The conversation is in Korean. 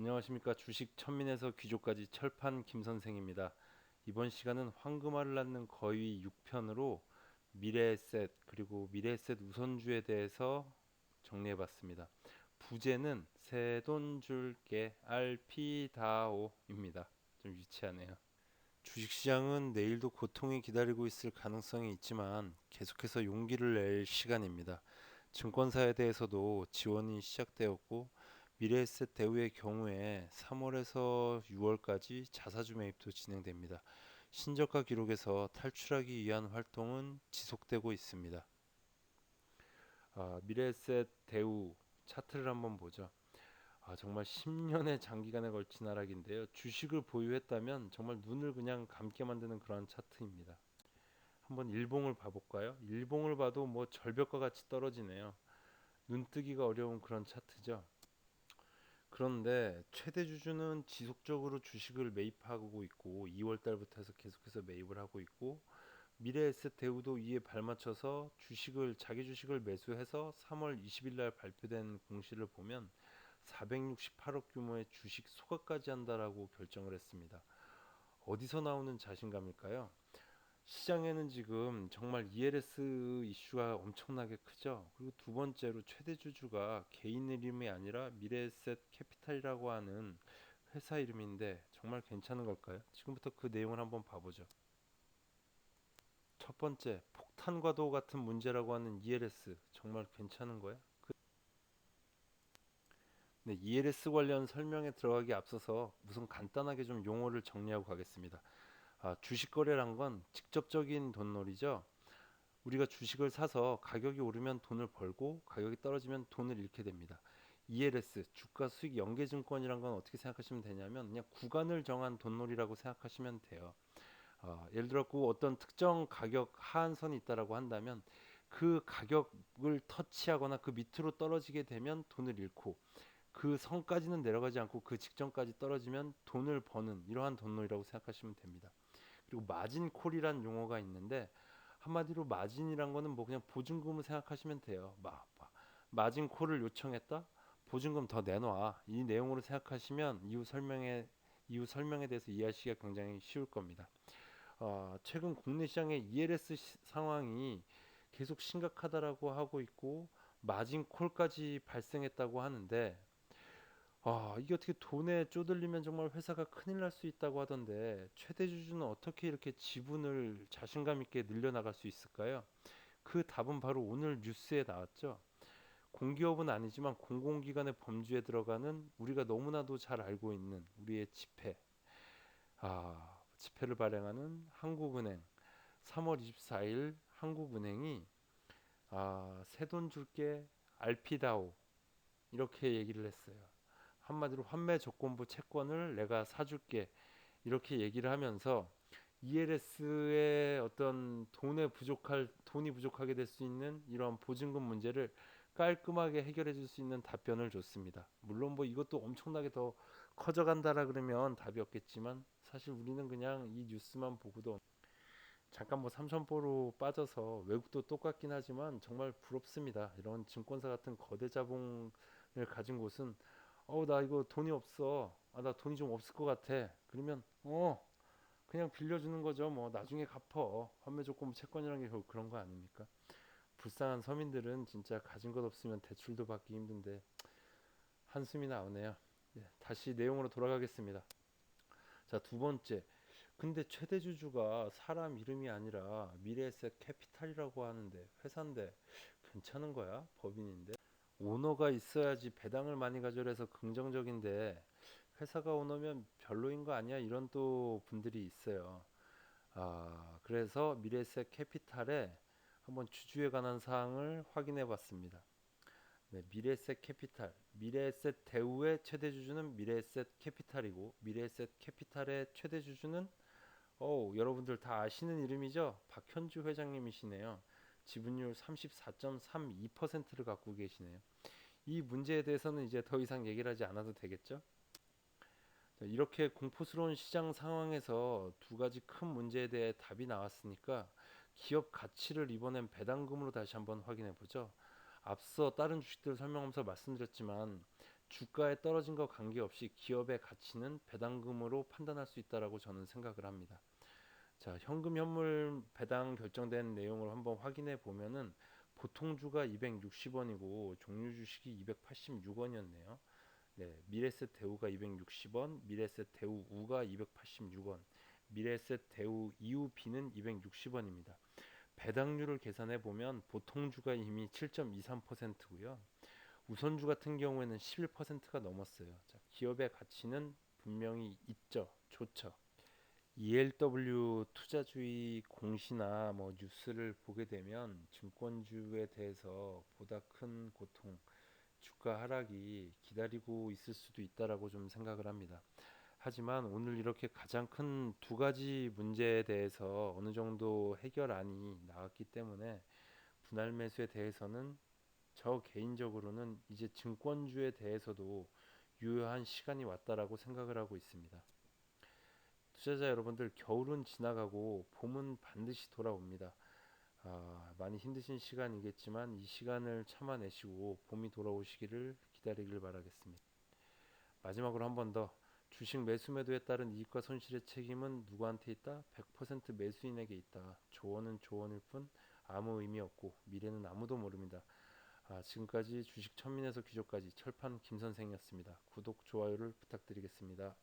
안녕하십니까 주식 천민에서 귀족까지 철판 김 선생입니다. 이번 시간은 황금알을 낳는 거위 6편으로 미래에셋 그리고 미래에셋 우선주에 대해서 정리해봤습니다. 부제는 세돈 줄게 알피다오입니다. 좀 유치하네요. 주식시장은 내일도 고통이 기다리고 있을 가능성이 있지만 계속해서 용기를 낼 시간입니다. 증권사에 대해서도 지원이 시작되었고 미래에셋 대우의 경우에 3월에서 6월까지 자사주 매입도 진행됩니다. 신저가 기록에서 탈출하기 위한 활동은 지속되고 있습니다. 아, 미래에셋 대우 차트를 한번 보죠. 아, 정말 10년의 장기간에 걸친 하락인데요. 주식을 보유했다면 정말 눈을 그냥 감게 만드는 그런 차트입니다. 한번 일봉을 봐볼까요? 일봉을 봐도 뭐 절벽과 같이 떨어지네요. 눈뜨기가 어려운 그런 차트죠. 그런데 최대 주주는 지속적으로 주식을 매입하고 있고 2월 달부터 해서 계속해서 매입을 하고 있고 미래에셋 대우도 이에 발맞춰서 주식을 자기 주식을 매수해서 3월 20일 날 발표된 공시를 보면 468억 규모의 주식 소각까지 한다라고 결정을 했습니다. 어디서 나오는 자신감일까요? 시장에는 지금 정말 ELS 이슈가 엄청나게 크죠. 그리고 두 번째로 최대 주주가 개인 이름이 아니라 미래에셋 캐피탈이라고 하는 회사 이름인데 정말 괜찮은 걸까요? 지금부터 그 내용을 한번 봐보죠. 첫 번째, 폭탄과도 같은 문제라고 하는 ELS 정말 괜찮은 거야? 그... 네, ELS 관련 설명에 들어가기 앞서서 우선 간단하게 좀 용어를 정리하고 가겠습니다. 아, 주식 거래란 건 직접적인 돈놀이죠. 우리가 주식을 사서 가격이 오르면 돈을 벌고 가격이 떨어지면 돈을 잃게 됩니다. ELS 주가 수익 연계 증권이란 건 어떻게 생각하시면 되냐면 그냥 구간을 정한 돈놀이라고 생각하시면 돼요. 어, 예를 들어 그 어떤 특정 가격 하한선이 있다라고 한다면 그 가격을 터치하거나 그 밑으로 떨어지게 되면 돈을 잃고 그 선까지는 내려가지 않고 그 직전까지 떨어지면 돈을 버는 이러한 돈놀이라고 생각하시면 됩니다. 그리고 마진 콜이란 용어가 있는데 한마디로 마진이란 거는 뭐 그냥 보증금을 생각하시면 돼요. 마, 마진 콜을 요청했다. 보증금 더 내놔. 이 내용으로 생각하시면 이후 설명에 이후 설명에 대해서 이해하시기가 굉장히 쉬울 겁니다. 어, 최근 국내 시장의 ELS 시, 상황이 계속 심각하다라고 하고 있고 마진 콜까지 발생했다고 하는데 아, 이게 어떻게 돈에 쪼들리면 정말 회사가 큰일 날 수 있다고 하던데 최대 주주는 어떻게 이렇게 지분을 자신감 있게 늘려나갈 수 있을까요? 그 답은 바로 오늘 뉴스에 나왔죠. 공기업은 아니지만 공공기관의 범주에 들어가는 우리가 너무나도 잘 알고 있는 우리의 지폐. 아, 지폐를 발행하는 한국은행 3월 24일 한국은행이 아, 새 돈 줄게 알피다오 이렇게 얘기를 했어요. 한마디로 환매 조건부 채권을 내가 사줄게 이렇게 얘기를 하면서 ELS의 어떤 돈에 부족할 돈이 부족하게 될 수 있는 이러한 보증금 문제를 깔끔하게 해결해 줄 수 있는 답변을 줬습니다. 물론 뭐 이것도 엄청나게 더 커져간다라 그러면 답이 없겠지만 사실 우리는 그냥 이 뉴스만 보고도 잠깐 뭐 삼천포로 빠져서 외국도 똑같긴 하지만 정말 부럽습니다. 이런 증권사 같은 거대 자본을 가진 곳은 어 나 이거 돈이 없어. 아 나 돈이 좀 없을 것 같아. 그러면 어 그냥 빌려주는 거죠. 뭐 나중에 갚어. 환매 조건 채권이라는 게 결국 그런 거 아닙니까? 불쌍한 서민들은 진짜 가진 것 없으면 대출도 받기 힘든데 한숨이 나오네요. 네, 다시 내용으로 돌아가겠습니다. 자 두 번째. 근데 최대 주주가 사람 이름이 아니라 미래에셋 캐피탈이라고 하는데 회사인데 괜찮은 거야? 법인인데 오너가 있어야지 배당을 많이 가져래서 긍정적인데 회사가 오너면 별로인 거 아니야 이런 또 분들이 있어요. 아 그래서 미래에셋 캐피탈에 한번 주주에 관한 사항을 확인해 봤습니다. 네, 미래에셋 캐피탈, 미래에셋 대우의 최대 주주는 미래에셋 캐피탈이고 미래에셋 캐피탈의 최대 주주는 어 여러분들 다 아시는 이름이죠 박현주 회장님이시네요. 지분율 34.32%를 갖고 계시네요. 이 문제에 대해서는 이제 더 이상 얘기를 하지 않아도 되겠죠? 이렇게 공포스러운 시장 상황에서 두 가지 큰 문제에 대해 답이 나왔으니까 기업 가치를 이번엔 배당금으로 다시 한번 확인해 보죠. 앞서 다른 주식들을 설명하면서 말씀드렸지만 주가에 떨어진 거 관계없이 기업의 가치는 배당금으로 판단할 수 있다라고 저는 생각을 합니다. 자, 현금 현물 배당 결정된 내용을 한번 확인해 보면은 보통주가 260원이고 종류 주식이 286원이었네요. 네, 미래셋 대우가 260원, 미래셋 대우 우가 286원, 미래셋 대우 EUB는 260원입니다. 배당률을 계산해 보면 보통주가 이미 7.23%고요. 우선주 같은 경우에는 11%가 넘었어요. 자, 기업의 가치는 분명히 있죠. 좋죠. ELW 투자주의 공시나 뭐 뉴스를 보게 되면 증권주에 대해서 보다 큰 고통, 주가 하락이 기다리고 있을 수도 있다라고 좀 생각을 합니다. 하지만 오늘 이렇게 가장 큰 두 가지 문제에 대해서 어느 정도 해결안이 나왔기 때문에 분할 매수에 대해서는 저 개인적으로는 이제 증권주에 대해서도 유효한 시간이 왔다라고 생각을 하고 있습니다. 투자자 여러분들 겨울은 지나가고 봄은 반드시 돌아옵니다. 아, 많이 힘드신 시간이겠지만 이 시간을 참아내시고 봄이 돌아오시기를 기다리길 바라겠습니다. 마지막으로 한 번 더 주식 매수 매도에 따른 이익과 손실의 책임은 누구한테 있다? 100% 매수인에게 있다. 조언은 조언일 뿐 아무 의미 없고 미래는 아무도 모릅니다. 아, 지금까지 주식 천민에서 귀족까지 철판 김 선생이었습니다. 구독 좋아요를 부탁드리겠습니다.